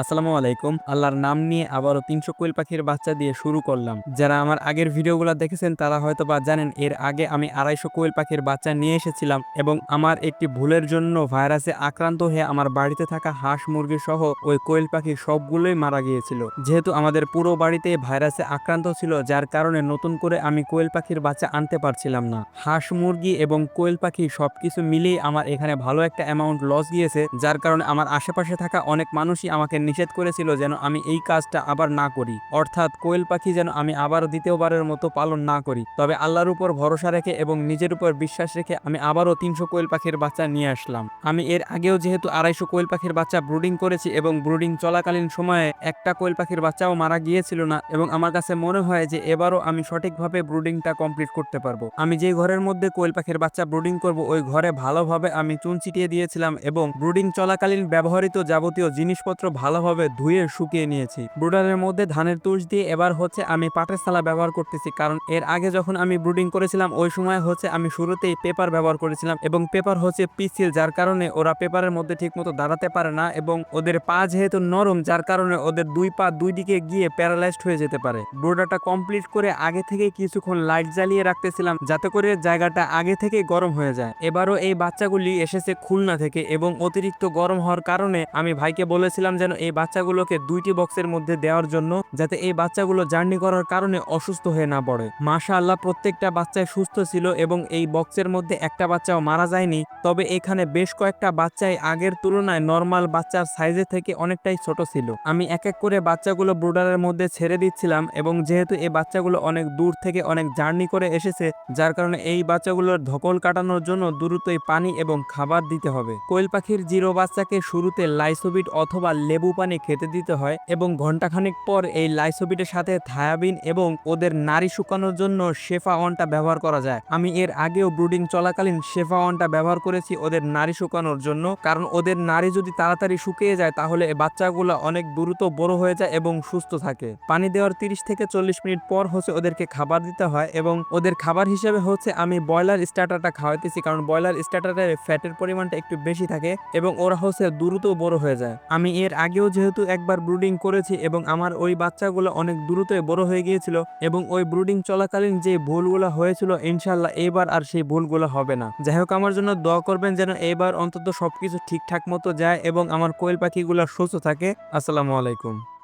আসসালামু আলাইকুম। আল্লাহর নাম নিয়ে আবারও তিনশো কোয়েল পাখির বাচ্চা দিয়ে শুরু করলাম। যারা আমার আগের ভিডিওগুলো দেখেছেন, তারা হয়তো বা জানেন, এর আগে আমি আড়াইশো কোয়েল পাখির বাচ্চা নিয়ে এসেছিলাম এবং আমার একটি ভুলের জন্য ভাইরাসে আক্রান্ত হয়ে আমার বাড়িতে থাকা হাঁস, মুরগি সহ ওই কোয়েল পাখি সবগুলোই মারা গিয়েছিল। যেহেতু আমাদের পুরো বাড়িতে ভাইরাসে আক্রান্ত ছিল, যার কারণে নতুন করে আমি কোয়েল পাখির বাচ্চা আনতে পারছিলাম না। হাঁস, মুরগি এবং কোয়েল পাখি সবকিছু মিলিয়ে আমার এখানে ভালো একটা অ্যামাউন্ট লস গিয়েছে, যার কারণে আমার আশেপাশে থাকা অনেক মানুষই আমাকে নিষেধ করেছিল যেন আমি এই কাজটা আবার না করি। অর্থাৎ কোয়েল পাখি যেন আমি আবার দ্বিতীয়বারের মতো পালন না করি। তবে আল্লাহর উপর ভরসা রেখে এবং নিজের উপর বিশ্বাস রেখে আমি আবারও তিনশো কোয়েল পাখির বাচ্চা নিয়ে আসলাম। আমি এর আগেও যেহেতু আড়াইশো কোয়েল পাখির বাচ্চা ব্রুডিং করেছি এবং ব্রুডিং চলাকালীন সময়ে একটা কোয়েল পাখির বাচ্চাও মারা গিয়েছিল না এবং আমার কাছে মনে হয় যে এবারও আমি সঠিকভাবে ব্রুডিংটা কমপ্লিট করতে পারব। আমি যে ঘরের মধ্যে কোয়েল পাখির বাচ্চা ব্রুডিং করব, ওই ঘরে ভালোভাবে আমি চুন ছিটিয়ে দিয়েছিলাম এবং ব্রুডিং চলাকালীন ব্যবহৃত যাবতীয় জিনিসপত্র ভালোভাবে ধুয়ে শুকিয়ে নিয়েছি। ব্রুডারের মধ্যে ধানের তুষ দিয়ে এবার হচ্ছে আমি পাটের সালা ব্যবহার করতেছি, কারণ এর আগে যখন আমি ব্রুডিং করেছিলাম, ওই সময় হচ্ছে আমি শুরুতেই পেপার ব্যবহার করেছিলাম এবং পেপার হচ্ছে পিছিল যার কারণে ওরা পেপারের মধ্যে ঠিকমতো দাঁড়াতে পারে না এবং ওদের পা যেহেতু নরম, যার কারণে ওদের দুই পা দুই দিকে গিয়ে প্যারালাইজড হয়ে যেতে পারে। ব্রুডারটা কমপ্লিট করে আগে থেকে কিছুক্ষণ লাইট জ্বালিয়ে রাখতেছিলাম, যাতে করে জায়গাটা আগে থেকে গরম হয়ে যায়। এবারও এই বাচ্চাগুলি এসেছে খুলনা থেকে এবং অতিরিক্ত গরম হওয়ার কারণে আমি ভাইকে বলেছিলাম যেন এই বাচ্চাগুলোকে দুইটি বক্সের মধ্যে দেওয়ার জন্য যাতে এই বাচ্চাগুলো জার্নি করার কারণে অসুস্থ হয়ে না পড়ে। মাশা আল্লাহ প্রত্যেকটা বাচ্চায় সুস্থ ছিল এবং এই বক্সের মধ্যে একটা বাচ্চাও মারা যায়নি। তবে এখানে বেশ কয়েকটা বাচ্চাই আগের তুলনায় নর্মাল বাচ্চার সাইজের থেকে অনেকটাই ছোট ছিল। আমি এক এক করে বাচ্চাগুলো ব্রুডারের মধ্যে ছেড়ে দিচ্ছিলাম এবং যেহেতু এই বাচ্চাগুলো অনেক দূর থেকে অনেক জার্নি করে এসেছে, যার কারণে এই বাচ্চাগুলোর ধকল কাটানোর জন্য দ্রুতই পানি এবং খাবার দিতে হবে। কোয়েল পাখির জিরো বাচ্চাকে শুরুতে লাইসোবিট অথবা লেবু পানি খেতে দিতে হয় এবং ঘন্টাখানেক পর এই লাইসোবিটের সাথে থায়াবিন এবং ওদের নারী শুকানোর জন্য শেফা অনটা ব্যবহার করা যায়। আমি এর আগেও ব্রুডিং চলাকালীন শেফা অনটা ব্যবহার করেছি ওদের নারী শুকানোর জন্য, কারণ ওদের নারী যদি তাড়াতাড়ি শুকিয়ে যায় তাহলে বাচ্চাগুলো অনেক দ্রুত বড় হয়ে যায় এবং সুস্থ থাকে। পানি দেওয়ার তিরিশ থেকে চল্লিশ মিনিট পর হচ্ছে ওদেরকে খাবার দিতে হয় এবং ওদের খাবার হিসেবে হচ্ছে আমি ব্রয়লার স্টার্টারটা খাওয়াইতেছি, কারণ ব্রয়লার স্টার্টারের ফ্যাটের পরিমাণটা একটু বেশি থাকে এবং ওরা হচ্ছে দ্রুত বড় হয়ে যায়। আমি এর আগেও যেহেতু একবার ব্রুডিং করেছি এবং আমার ওই বাচ্চাগুলো অনেক দ্রুতই বড় হয়ে গিয়েছিল এবং ওই ব্রুডিং চলাকালীন যে ভুলগুলো হয়েছিল ইনশাল্লাহ এবার আর সেই ভুলগুলো হবে না। যাই হোক, আমার জন্য দোয়া করবেন যেন এবার অন্তত সবকিছু ঠিকঠাক মতো যায় এবং আমার কোয়েল পাখিগুলো সুস্থ থাকে। আসসালামু আলাইকুম।